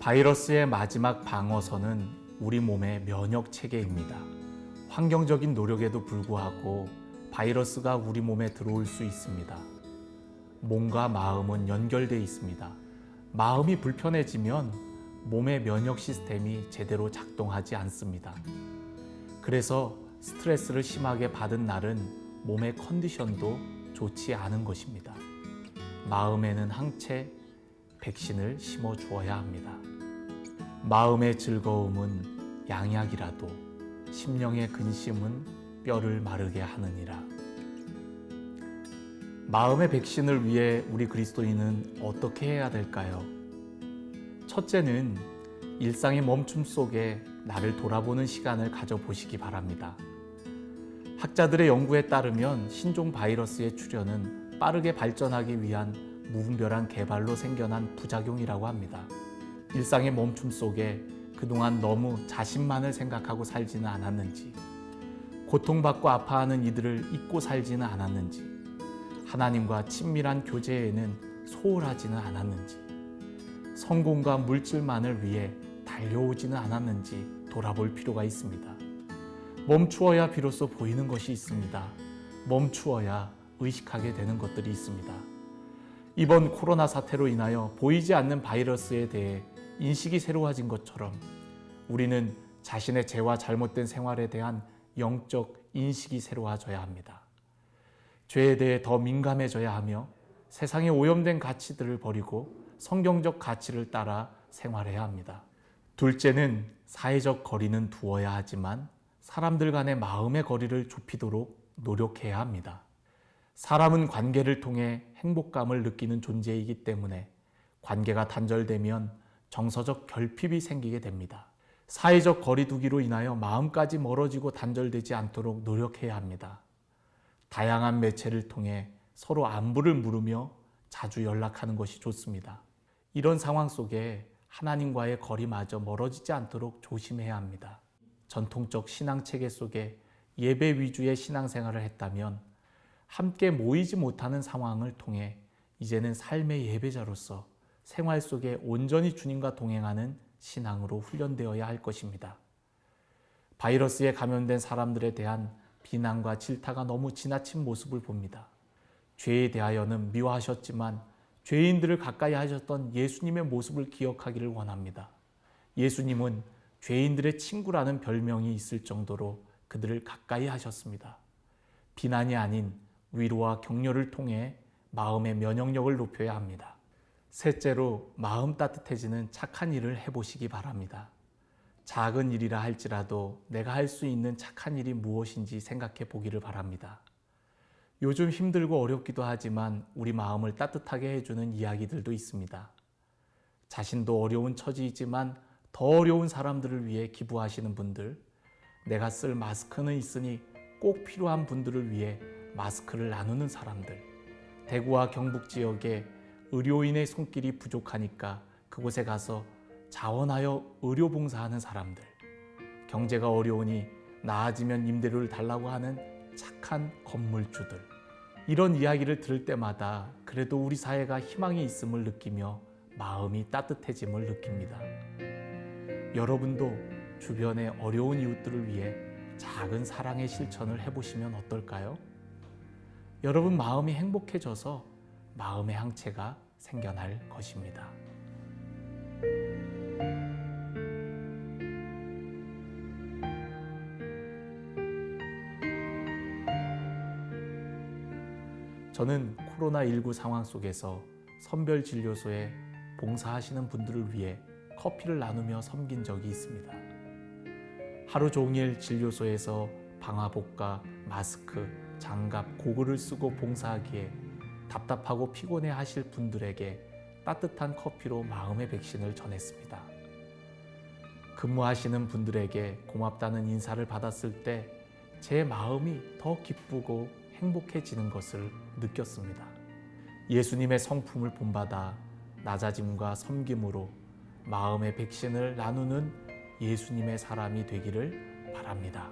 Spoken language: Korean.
바이러스의 마지막 방어선은 우리 몸의 면역 체계입니다. 환경적인 노력에도 불구하고 바이러스가 우리 몸에 들어올 수 있습니다. 몸과 마음은 연결되어 있습니다. 마음이 불편해지면 몸의 면역 시스템이 제대로 작동하지 않습니다. 그래서 스트레스를 심하게 받은 날은 몸의 컨디션도 좋지 않은 것입니다. 마음에는 항체, 백신을 심어 주어야 합니다. 마음의 즐거움은 양약이라도 심령의 근심은 뼈를 마르게 하느니라. 마음의 백신을 위해 우리 그리스도인은 어떻게 해야 될까요? 첫째는 일상의 멈춤 속에 나를 돌아보는 시간을 가져보시기 바랍니다. 학자들의 연구에 따르면 신종 바이러스의 출현은 빠르게 발전하기 위한 무분별한 개발로 생겨난 부작용이라고 합니다. 일상의 멈춤 속에 그동안 너무 자신만을 생각하고 살지는 않았는지, 고통받고 아파하는 이들을 잊고 살지는 않았는지, 하나님과 친밀한 교제에는 소홀하지는 않았는지, 성공과 물질만을 위해 달려오지는 않았는지 돌아볼 필요가 있습니다. 멈추어야 비로소 보이는 것이 있습니다. 멈추어야 의식하게 되는 것들이 있습니다. 이번 코로나 사태로 인하여 보이지 않는 바이러스에 대해 인식이 새로워진 것처럼 우리는 자신의 죄와 잘못된 생활에 대한 영적 인식이 새로워져야 합니다. 죄에 대해 더 민감해져야 하며 세상의 오염된 가치들을 버리고 성경적 가치를 따라 생활해야 합니다. 둘째는 사회적 거리는 두어야 하지만 사람들 간의 마음의 거리를 좁히도록 노력해야 합니다. 사람은 관계를 통해 행복감을 느끼는 존재이기 때문에 관계가 단절되면 정서적 결핍이 생기게 됩니다. 사회적 거리두기로 인하여 마음까지 멀어지고 단절되지 않도록 노력해야 합니다. 다양한 매체를 통해 서로 안부를 물으며 자주 연락하는 것이 좋습니다. 이런 상황 속에 하나님과의 거리마저 멀어지지 않도록 조심해야 합니다. 전통적 신앙 체계 속에 예배 위주의 신앙생활을 했다면 함께 모이지 못하는 상황을 통해 이제는 삶의 예배자로서 생활 속에 온전히 주님과 동행하는 신앙으로 훈련되어야 할 것입니다. 바이러스에 감염된 사람들에 대한 비난과 질타가 너무 지나친 모습을 봅니다. 죄에 대하여는 미워하셨지만 죄인들을 가까이 하셨던 예수님의 모습을 기억하기를 원합니다. 예수님은 죄인들의 친구라는 별명이 있을 정도로 그들을 가까이 하셨습니다. 비난이 아닌 위로와 격려를 통해 마음의 면역력을 높여야 합니다. 셋째로 마음 따뜻해지는 착한 일을 해보시기 바랍니다. 작은 일이라 할지라도 내가 할 수 있는 착한 일이 무엇인지 생각해 보기를 바랍니다. 요즘 힘들고 어렵기도 하지만 우리 마음을 따뜻하게 해주는 이야기들도 있습니다. 자신도 어려운 처지이지만 더 어려운 사람들을 위해 기부하시는 분들, 내가 쓸 마스크는 있으니 꼭 필요한 분들을 위해 마스크를 나누는 사람들, 대구와 경북 지역에 의료인의 손길이 부족하니까 그곳에 가서 자원하여 의료 봉사하는 사람들, 경제가 어려우니 나아지면 임대료를 달라고 하는 착한 건물주들. 이런 이야기를 들을 때마다 그래도 우리 사회가 희망이 있음을 느끼며 마음이 따뜻해짐을 느낍니다. 여러분도 주변의 어려운 이웃들을 위해 작은 사랑의 실천을 해보시면 어떨까요? 여러분 마음이 행복해져서 마음의 항체가 생겨날 것입니다. 저는 코로나19 상황 속에서 선별진료소에 봉사하시는 분들을 위해 커피를 나누며 섬긴 적이 있습니다. 하루 종일 진료소에서 방화복과 마스크, 장갑, 고글을 쓰고 봉사하기에 답답하고 피곤해 하실 분들에게 따뜻한 커피로 마음의 백신을 전했습니다. 근무하시는 분들에게 고맙다는 인사를 받았을 때 제 마음이 더 기쁘고 행복해지는 것을 느꼈습니다. 예수님의 성품을 본받아 낮아짐과 섬김으로 마음의 백신을 나누는 예수님의 사람이 되기를 바랍니다.